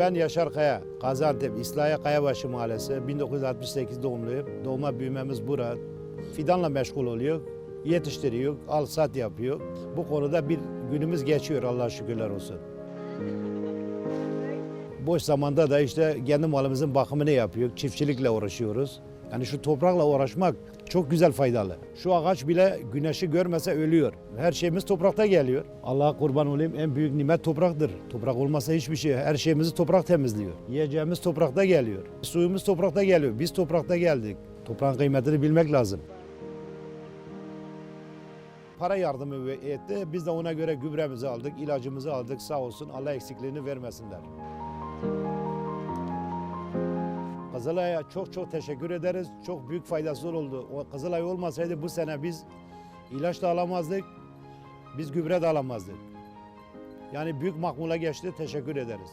Ben Yaşar Kaya, Gaziantep İslahiye Kayabaşı Mahallesi, 1968 doğumluyum. Doğma büyümemiz bura. Fidanla meşgul oluyor, yetiştiriyor, al sat yapıyor. Bu konuda bir günümüz geçiyor Allah'a şükürler olsun. Boş zamanda da işte kendi malımızın bakımını yapıyor, çiftçilikle uğraşıyoruz. Yani şu toprakla uğraşmak çok güzel faydalı. Şu ağaç bile güneşi görmese ölüyor. Her şeyimiz toprakta geliyor. Allah'a kurban olayım en büyük nimet topraktır. Toprak olmasa hiçbir şey. Her şeyimizi toprak temizliyor. Yiyeceğimiz toprakta geliyor. Suyumuz toprakta geliyor. Biz toprakta geldik. Toprağın kıymetini bilmek lazım. Para yardımı etti. Biz de ona göre gübremizi aldık, ilacımızı aldık. Sağ olsun Allah eksikliğini vermesinler. Kızılay'a çok çok teşekkür ederiz. Çok büyük faydası oldu. O Kızılay olmasaydı bu sene biz ilaç da alamazdık. Biz gübre de alamazdık. Yani büyük makbule geçti. Teşekkür ederiz.